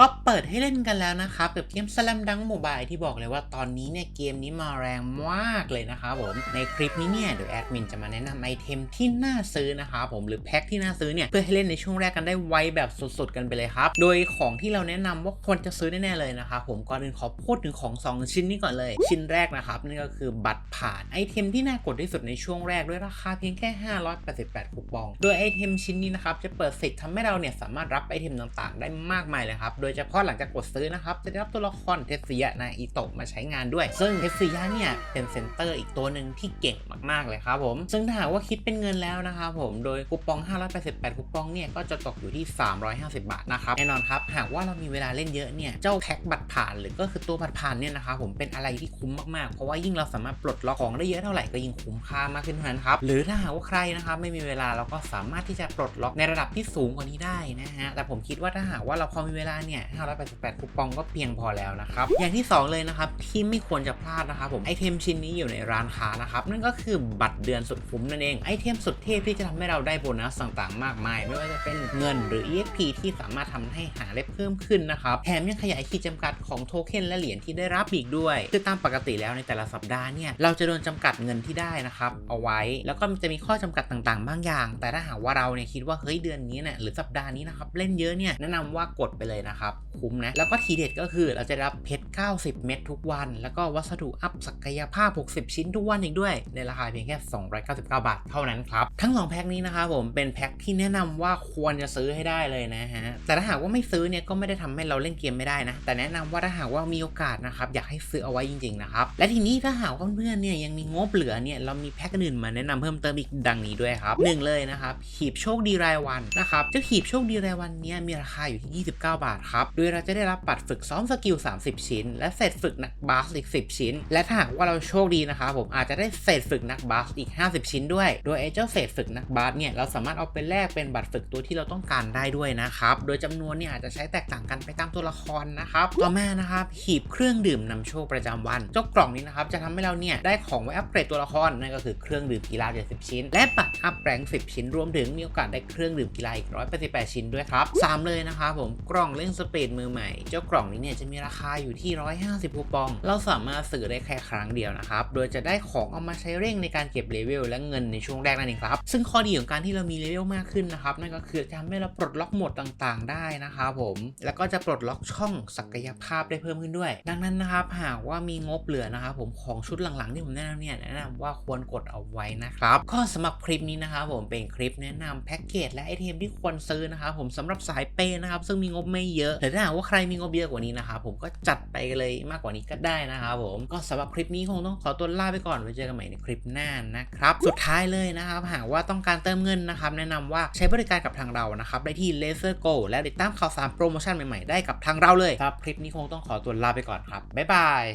ก็เปิดให้เล่นกันแล้วนะครับกับเกม Slam Dunk Mobile ที่บอกเลยว่าตอนนี้เนี่ยเกมนี้มาแรงมากเลยนะครับผมในคลิปนี้เนี่ยเดี๋ยวแอดมินจะมาแนะนำไอเทมที่น่าซื้อนะครับผมหรือแพ็คที่น่าซื้อเนี่ยเพื่อให้เล่นในช่วงแรกกันได้ไวแบบสุดๆกันไปเลยครับ โดยของที่เราแนะนำว่าควรจะซื้อแน่ๆเลยนะครับผมก่อนอื่นขอพูดถึงของ 2 ชิ้นนี้ก่อนเลย ชิ้นแรกนะครับนั่นก็คือบัตรผ่านไอเทมที่น่ากดที่สุดในช่วงแรกด้วยราคาเพียงแค่ 588คูปอง โดยไอเทมชิ้นนี้นะครับจะเปิดสิทธิ์ทำให้เราเนี่ยสามารถรับไอเทมต่างๆ ได้มากมายเลยครับโดยเฉพาะหลังจากกดซื้อนะครับ จะได้รับตัวละครเทสเซียนาอิโตะมาใช้งานด้วย ซึ่งเทสเซียเนี่ยเป็นเซนเตอร์อีกตัวหนึ่งที่เก่งมากๆเลยครับผม ซึ่งถ้าหากว่าคิดเป็นเงินแล้วนะครับผม โดยคูปอง 588คูปองเนี่ยก็จะตกอยู่ที่ 350 บาทนะครับ แน่นอนครับ หากว่าเรามีเวลาเล่นเยอะเนี่ย เจ้าแพ็คบัตรผ่านหรือก็คือตัวบัตรผ่านเนี่ยนะครับผมเป็นอะไรที่คุ้มมากๆ เพราะว่ายิ่งเราสามารถปลดล็อกของได้เยอะเท่าไหร่ก็ยิ่งคุ้มค่ามากขึ้นเท่านั้นครับ หรือถ้าหากว่าใครนะครับไม่มีเวลาเราก็สามารถที่จะปลดล็อกในระดับที่สูงกว่านี้ได้นะฮะ แต่ผมคิดว่าถ้าหากว่าเราพอมีเวลาเนี่ย588 คูปองก็เพียงพอแล้วนะครับ อย่างที่ 2 เลยนะครับ ที่ไม่ควรจะพลาดนะครับผมไอเทมชิ้นนี้อยู่ในร้านค้านะครับ นั่นก็คือบัตรเดือนสุดคุ้มนั่นเองไอเทมสุดเทพที่จะทำให้เราได้โบนัสต่างๆ มากมาย ไม่ว่าจะเป็นเงินหรือ EXP ที่สามารถทำให้หาได้เพิ่มขึ้นนะครับแถมยังขยายขีดจำกัดของโทเค็นและเหรียญที่ได้รับอีกด้วยคือตามปกติแล้วในแต่ละสัปดาห์เนี่ยเราจะโดนจำกัดเงินที่ได้นะครับเอาไว้แล้วก็จะมีข้อจำกัดต่างๆ บางอย่าง แต่ถ้าหากว่าเราเนี่ยคิดว่าเฮ้ยเดือนนี้เนี่ยหรือสัปดาห์นี้นะครับเล่นเยอะเนี่ยแนะนำว่ากดไปเลยนะครับคุ้มนะ แล้วก็ทีเด็ดก็คือเราจะรับเพชร 90 เม็ดทุกวัน แล้วก็วัสดุอัพศักยภาพ 60 ชิ้นทุกวันอีกด้วย ในราคาเพียงแค่ 299 บาทเท่านั้นครับ ทั้ง 2 แพ็คนี้นะครับผมเป็นแพ็คที่แนะนำว่าควรจะซื้อให้ได้เลยนะฮะ แต่ถ้าหากว่าไม่ซื้อเนี่ยก็ไม่ได้ทำให้เราเล่นเกมไม่ได้นะ แต่แนะนำว่าถ้าหากว่ามีโอกาสนะครับอยากให้ซื้อเอาไว้จริงๆนะครับ และทีนี้ถ้าหากว่าเพื่อนๆเนี่ยยังมีงบเหลือเนี่ยเรามีแพ็คอื่นมาแนะนำเพิ่มเติมอีกดังนี้ด้วยครับหนึ่งเลยนะครับหีบโชคดีรายวันนะครับเจ้าหีบโชคดีรายวันเนี่ยมีราคาอยู่ที่ 29 บาทครับโดยเราจะได้รับบัตรฝึกซ้อมสกิล 30 ชิ้น และเศษฝึกนักบาสอีก 10 ชิ้น และถ้าหากว่าเราโชคดีนะครับผมอาจจะได้เศษฝึกนักบาสอีก 50 ชิ้นด้วย โดยไอ้เจ้าเศษฝึกนักบาสเนี่ยเราสามารถเอาไปแลกเป็นบัตรฝึกตัวที่เราต้องการได้ด้วยนะครับ โดยจำนวนเนี่ยอาจจะใช้แตกต่างกันไปตามตัวละครนะครับต่อมานะครับหีบเครื่องดื่มนำโชคประจำวัน เจ้ากล่องนี้นะครับจะทำให้เราเนี่ยได้ของไว้อัปเกรดตัวละครนั่นก็คือเครื่องดื่มกีฬา70 ชิ้น และบัตรอัพแรง10 ชิ้น รวมถึงมีโอกาสได้เครื่องดื่มกีฬาอีก188 ชิ้นด้วยครับสามเลยนะครับผมกล่องเล่นสเปดมือใหม่ เจ้ากล่องนี้เนี่ยจะมีราคาอยู่ที่ 150คูปอง เราสามารถซื้อได้แค่ครั้งเดียวนะครับ โดยจะได้ของเอามาใช้เร่งในการเก็บเลเวลและเงินในช่วงแรกนั่นเองครับ ซึ่งข้อดีของการที่เรามีเลเวลมากขึ้นนะครับ นั่นก็คือจะทำให้เราปลดล็อกหมดต่างๆ ได้นะครับผม แล้วก็จะปลดล็อกช่องศักยภาพได้เพิ่มขึ้นด้วย ดังนั้นนะครับหากว่ามีงบเหลือนะครับผมของชุดหลังๆที่ผมแนะนำเนี่ยแนะนำว่าควรกดเอาไว้นะครับก็สำหรับคลิปนี้นะครับผมเป็นคลิปแนะนำแพ็กเกจและไอเทมที่ควรซื้อนะครับผมสำหรับสายเปนะครับซึ่งมีงบไม่เยอะแต่ถ้าหากว่าใครมีงบเยอะกว่านี้นะครับผมก็จัดไปเลยมากกว่านี้ก็ได้นะครับผมก็สำหรับคลิปนี้คงต้องขอตัวลาไปก่อนไว้เจอกันใหม่ในคลิปหน้านะครับสุดท้ายเลยนะครับหากว่าต้องการเติมเงินนะครับแนะนำว่าใช้บริการกับทางเรานะครับได้ที่ Laser Go และติดตามข่าวสารโปรโมชั่นใหม่ๆได้กับทางเราเลยครับคลิปนี้คงต้องขอตัวลาไปก่อนครับบ๊ายบาย